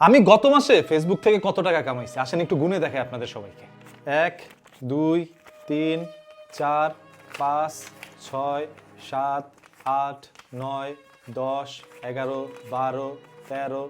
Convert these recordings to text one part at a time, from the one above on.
আমি গত মাসে ফেসবুক থেকে কত টাকা কামাইছি? আসেন একটু গুনে দেখে আপনাদের সবাইকে। এক, দুই, তিন, চার, পাঁচ, ছয়, সাত, আট, নয়, দশ, এগারো, বারো, তেরো,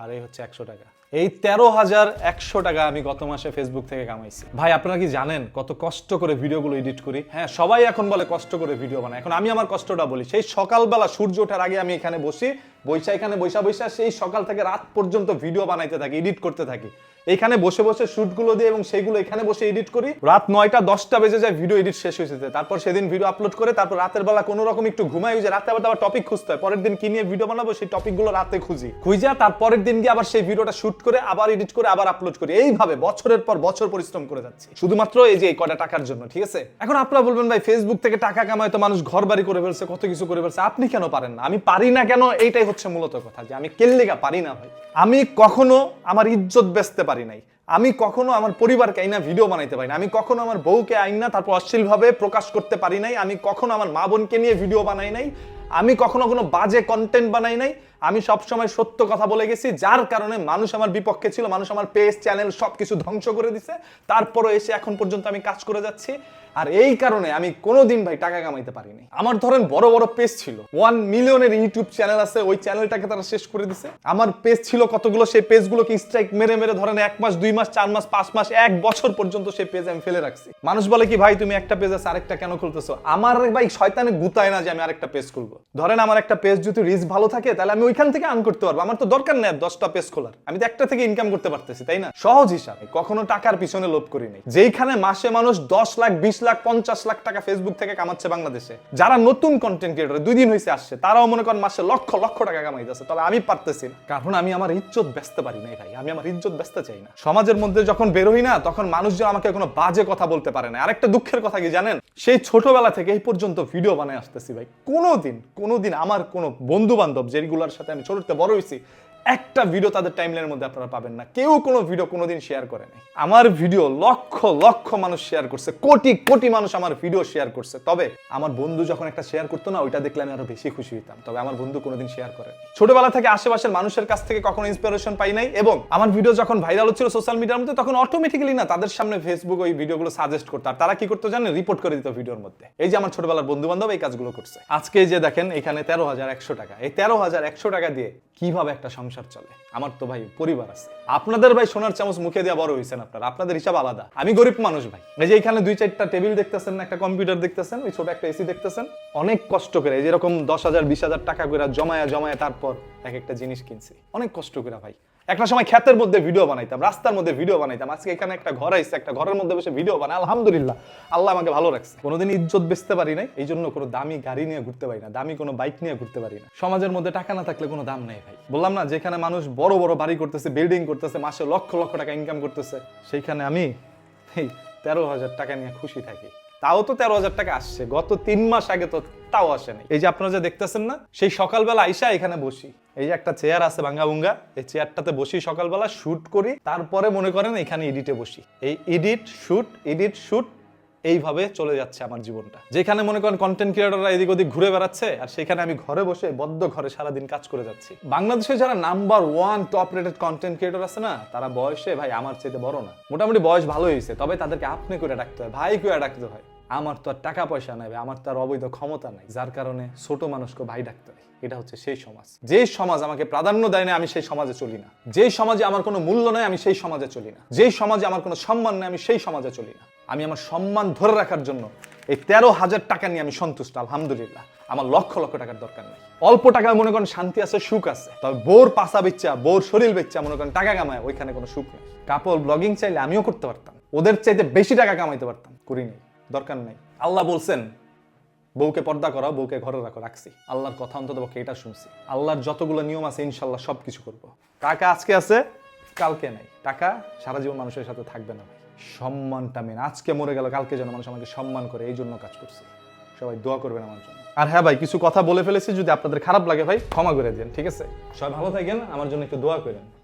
আর এই হচ্ছে একশো টাকা। এই তেরো হাজার একশো টাকা আমি গত মাসে ফেসবুক থেকে কামাইছি। ভাই, আপনারা কি জানেন কত কষ্ট করে ভিডিওগুলো এডিট করি? হ্যাঁ সবাই এখন বলে কষ্ট করে ভিডিও বানায়। এখন আমি আমার কষ্টটা বলি, সেই সকালবেলা সূর্য ওঠার আগে আমি এখানে বসি, বৈশা এখানে বৈশা বৈশা সেই সকাল থেকে রাত পর্যন্ত ভিডিও বানাইতে থাকি, এডিট করতে থাকি। এখানে বসে বসে শুটগুলো দিয়ে এবং সেইগুলো এখানে বসে এডিট করি। রাত নয়টা, দশটা বেজে যায়, ভিডিও এডিট শেষ হয়েছে তারপর সেদিন ভিডিও আপলোড করে, তারপর রাতের বেলা কোনো রকম একটু ঘুমাই যে রাতে আবার আবার টপিক খুঁজতে হয়। পরের দিন কি নিয়ে ভিডিও বানাবো, সেই টপিকগুলো রাতে খুঁজি। খুঁজা তারপরের দিন গিয়ে আবার সেই ভিডিওটা শুট করে, আবার এডিট করে, আবার আপলোড করি। এইভাবে বছরের পর বছর পরিশ্রম করে যাচ্ছি। শুধুমাত্র এই যে এই কটা টাকার জন্য, ঠিক আছে? এখন আপনারা বলবেন, ভাই ফেসবুক থেকে টাকা কামায় তো মানুষ ঘর বাড়ি করে ফেলছে, কত কিছু করে ফেলছে। আপনি কেন পারেন না? আমি পারি না কেন? এইটাই হচ্ছে মূলত কথা যে আমি কেল্লিগা পারি না, ভাই। আমি কখনো আমার ইজ্জত বেচতে পারি নাই। আমি কখনো আমার পরিবারকে আইনা ভিডিও বানাইতে পারি না। আমি কখনো আমার বউকে আইনা তারপর অশ্লীলভাবে প্রকাশ করতে পারি নাই। আমি কখনো আমার মা বোনকে নিয়ে ভিডিও বানাই নাই। আমি কখনো কোনো বাজে কন্টেন্ট বানাই নাই। আমি সবসময় সত্য কথা বলে গেছি, যার কারণে মানুষ আমার বিপক্ষে ছিল, মানুষ আমার পেজ চ্যানেল সবকিছু ধ্বংস করে দিছে। তারপরও এসে এখন পর্যন্ত আমি কাজ করে যাচ্ছি। আর এই কারণে আমি কোনোদিন ভাই টাকা কামাইতে পারিনি। আমার ধরেন বড় বড় পেজ ছিল। ওয়ান মিলিয়নের ইউটিউব চ্যানেল আছে, ওই চ্যানেলটাকে তারা শেষ করে দিছে। আমার পেজ ছিল কতগুলো, সেই পেজগুলোকে স্ট্রাইক মেরে মেরে ধরেন এক মাস, দুই মাস, চার মাস, পাঁচ মাস, এক বছর পর্যন্ত সেই পেজ আমি ফেলে রাখছি। মানুষ বলে কি, ভাই, তুমি একটা পেজ আছে, আরেকটা কেন খুলতেছো? আমার ভাই শয়তানে গুতায় না যে আমি আরেকটা পেজ খুলবো। ধরেন আমার একটা পেজ যদি রিচ ভালো থাকে, তাহলে আমি ওইখান থেকে আর্ন করতে পারব। আমার তো দরকার নেই দশটা পেজ খোলার। আমি তো একটা থেকে ইনকাম করতে পারতেছি, তাই না? সহজ হিসাবে। কখনো টাকার পিছনে লোভ করি নাই। যেইখানে মাসে মানুষ দশ লাখ, বিশ লাখ, পঞ্চাশ লাখ টাকা ফেসবুক থেকে কামাচ্ছে বাংলাদেশে, যারা নতুন কন্টেন্ট ক্রিয়েটর দুই দিন হয়েছে আসছে, তারাও মনে করেন মাসে লক্ষ লক্ষ টাকা কামাইতেছে। তবে আমি পারতেছি না। কারণ আমি আমার ইজ্জত ব্যস্ত পারি নাই ভাই। আমি আমার ইজ্জত ব্যস্ত চাই না। সমাজের মধ্যে যখন বেরোই না, তখন মানুষজন আমাকে কোনো বাজে কথা বলতে পারে না। আরেকটা দুঃখের কথা কি জানেন? সেই ছোটবেলা থেকে এই পর্যন্ত ভিডিও বানায় আসতেছি ভাই। কোনোদিন কোনোদিন আমার কোনো বন্ধু বান্ধব যেগুলোর সাথে আমি ছোটতে বড় হয়েছি। একটা ভিডিও তাদের টাইমলাইনের মধ্যে আপনারা পাবেন না। কেউ কোনো ভিডিও কোনোদিন শেয়ার করে নাই। আমার ভিডিও লক্ষ লক্ষ মানুষ শেয়ার করছে। কোটি কোটি মানুষ আমার ভিডিও শেয়ার করছে। তবে আমার বন্ধু যখন একটা শেয়ার করতো না, ওইটা দেখলে আমি আরও বেশি খুশি হইতাম। তবে আমার বন্ধু কোনোদিন শেয়ার করে ছোটবেলা থেকে আশেপাশের মানুষের কাছ থেকে কখনো ইন্সপিরেশন পাই নাই এবং আমার ভিডিও যখন ভাইরাল হচ্ছিল সোশ্যাল মিডিয়ার মধ্যে, তখন অটোমেটিক্যালি না, তাদের সামনে ফেসবুক ওই ভিডিওগুলো সাজেস্ট করতো। আর তারা কি করতো জানেন? রিপোর্ট করে দিত ভিডিওর মধ্যে। এই যে আমার ছোটবেলার বন্ধু বান্ধব এই কাজগুলো করছে। আজকে যে দেখেন, এখানে তেরো হাজার একশো টাকা। এই তেরো হাজার একশো টাকা দিয়ে কীভাবে একটা সংসার চলে। আমার তো ভাই পরিবার আছে। আপনাদের ভাই সোনার চামচ মুখে দেওয়া বড় হয়েছেন আপনার। আপনাদের হিসাব আলাদা। আমি গরিব মানুষ ভাই। এই যে এখানে দুই চারটা টেবিল দেখতেছেন, একটা কম্পিউটার দেখতেছেন, ওই ছোট একটা এসি দেখতেছেন। অনেক কষ্ট করে যেরকম দশ হাজার, বিশ হাজার টাকা করে জমায়া জমায়া তারপর এক একটা জিনিস কিনছি। অনেক কষ্ট করে ভাই। একটা সময় ক্ষেতের মধ্যে ভিডিও বানাইতাম, রাস্তার মধ্যে ভিডিও বানাইতাম। আজকে এখানে একটা ঘর আইসে একটা ঘরের মধ্যে বসে ভিডিও বানাই, আলহামদুলিল্লাহ। আল্লাহ আমাকে ভালো রাখছে। কোনোদিন ইজ্জত বেচতে পারি নাই এই জন্য কোনো দামি গাড়ি নিয়ে ঘুরতে পারি না, দামি কোনো বাইক নিয়ে ঘুরতে পারি না। সমাজের মধ্যে টাকা না থাকলে কোনো দাম নেই ভাই। বললাম না, যেখানে মানুষ বড় বড় বাড়ি করতেছে বিল্ডিং করতেছে, মাসে লক্ষ লক্ষ টাকা ইনকাম করতেছে, সেইখানে আমি এই তেরো হাজার টাকা নিয়ে খুশি থাকি। তাও তো তেরো হাজার টাকা আসছে, গত তিন মাস আগে তো তাও আসেনি। এই যে আপনারা যে দেখতেছেন না, সেই সকালবেলা আইসা এখানে বসি। এই যে একটা চেয়ার আছে ভাঙ্গা ভুঙ্গা, এই চেয়ারটাতে বসি সকালবেলা শুট করি, তারপরে মনে করেন এখানে এডিটে বসি। এই এডিট শুট এডিট শুট এইভাবে চলে যাচ্ছে আমার জীবনটা। যেখানে মনে করেন কন্টেন্ট ক্রিয়েটররা এদিক ওদিক ঘুরে বেড়াচ্ছে, আর সেখানে আমি ঘরে বসে বদ্ধ ঘরে সারাদিন কাজ করে যাচ্ছি। বাংলাদেশে যারা number one top rated content creator আছে না, তারা বয়সে ভাই আমার চাইতে বড় না। মোটামুটি বয়স ভালো হয়েছে, তবে তাদেরকে আপনি করে ডাকতে হয়, ভাই করে ডাকতে হয়। আমার তো আর টাকা পয়সা নাই আমার তো আর অবৈধ ক্ষমতা নাই। যার কারণে ছোট মানুষকে ভাই ডাকতে হয়। এটা হচ্ছে সেই সমাজ। যে সমাজ আমাকে প্রাধান্য দেয় না, আমি সেই সমাজে চলি না। যে সমাজে আমার কোনো মূল্য নেই, আমি সেই সমাজে চলি না। যে সমাজে আমার কোনো সম্মান নেই, আমি সেই সমাজে চলি না। আমি আমার সম্মান ধরে রাখার জন্য এই তেরো হাজার টাকা নিয়ে আমি সন্তুষ্ট, আলহামদুলিল্লাহ। আমার লক্ষ লক্ষ টাকার দরকার নেই। অল্প টাকায় মনে করেন শান্তি আছে, সুখ আছে। তবে বোর পাশা বেচ্চা, বোর শরীর বেচ্চা, মনে করেন টাকা কামায়, ওইখানে কোনো সুখ নেই। কাপড় ব্লগিং চাইলে আমিও করতে পারতাম। ওদের চাইতে বেশি টাকা কামাইতে পারতাম করি নেই দরকার নেই। আল্লাহ বলছেন, বউকে পর্দা করা বউকে ঘরে রাখো, রাখছি। আল্লাহর কথা অন্তত পক্ষে এটা শুনছি। আল্লাহর যতগুলো নিয়ম আছে ইনশাল্লাহ সব কিছু করব। টাকা আজকে আছে, কালকে নাই। টাকা সারা জীবন মানুষের সাথে থাকবে না সম্মানটা মেন আজকে মরে গেল, কালকে যেন মানুষ আমাকে সম্মান করে, এই জন্য কাজ করছি। সবাই দোয়া করবেন আমার জন্য। আর হ্যাঁ ভাই, কিছু কথা বলে ফেলেছি, যদি আপনাদের খারাপ লাগে ভাই, ক্ষমা করে দেন, ঠিক আছে? সবাই ভালো থাকেন, আমার জন্য একটু দোয়া করেন।